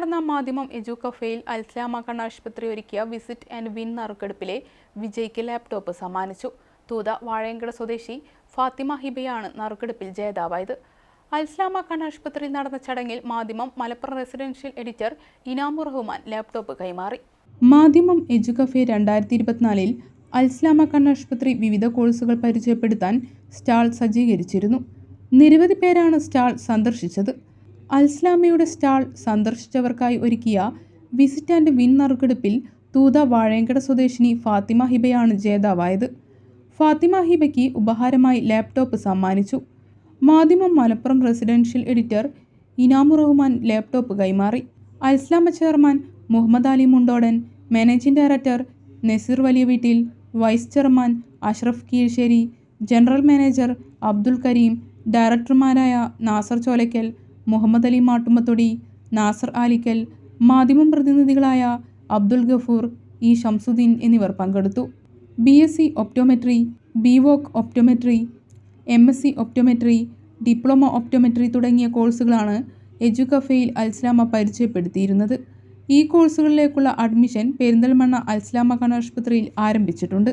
നടന്ന മാധ്യമം എജു അൽസ്ലാമ കണ്ണാശുപത്രി ഒരുക്കിയ വിസിറ്റ് ആൻഡ് വിൻ നറുക്കെടുപ്പിലെ വിജയ്ക്ക് ലാപ്ടോപ്പ് സമ്മാനിച്ചു. തൂത വാഴയങ്കട സ്വദേശി ഫാത്തിമ ഹിബയാണ് നറുക്കെടുപ്പിൽ ജേതാവായത്. അൽസ്ലാമ കണ്ണാശുപത്രിയിൽ നടന്ന ചടങ്ങിൽ Madhyamam Malappuram residential editor Inamur Rahman laptop കൈമാറി. മാധ്യമം എജു രണ്ടായിരത്തി ഇരുപത്തിനാലിൽ അൽസ്ലാമ കണ്ണാശുപത്രി വിവിധ കോഴ്സുകൾ പരിചയപ്പെടുത്താൻ സ്റ്റാൾ സജ്ജീകരിച്ചിരുന്നു. നിരവധി പേരാണ് സ്റ്റാൾ സന്ദർശിച്ചത്. അൽസ്ലാമയുടെ സ്റ്റാൾ സന്ദർശിച്ചവർക്കായി ഒരുക്കിയ വിസിറ്റ് ആൻഡ് വിൻ നറുക്കെടുപ്പിൽ തൂത വാഴയങ്കട സ്വദേശിനി ഫാത്തിമ ഹിബയാണ് ജേതാവായത്. ഫാത്തിമ ഹിബയ്ക്ക് ഉപഹാരമായി ലാപ്ടോപ്പ് സമ്മാനിച്ചു. Madhyamam Malappuram residential editor Inamu Rahman laptop കൈമാറി. Alsalama chairman Muhammad Ali Mundodan managing director Nazeer Valiya Veettil vice chairman Ashraf Keezhssery general manager Abdul Kareem ഡയറക്ടർമാരായ Nasar Cholakkal Muhammad Ali മാട്ടുമ്പത്തൊടി Nasar Alikkal Madhyamam പ്രതിനിധികളായ അബ്ദുൽ ഗഫൂർ ഇ ഷംസുദ്ദീൻ എന്നിവർ പങ്കെടുത്തു. B S C optometry B voc optometry M S C optometry diploma optometry തുടങ്ങിയ കോഴ്സുകളാണ് എജുകഫയിൽ അൽസ്ലാമ പരിചയപ്പെടുത്തിയിരുന്നത്. ഈ കോഴ്സുകളിലേക്കുള്ള admission Perinthalmanna Alsalama കണ്ണാശുപത്രിയിൽ ആരംഭിച്ചിട്ടുണ്ട്.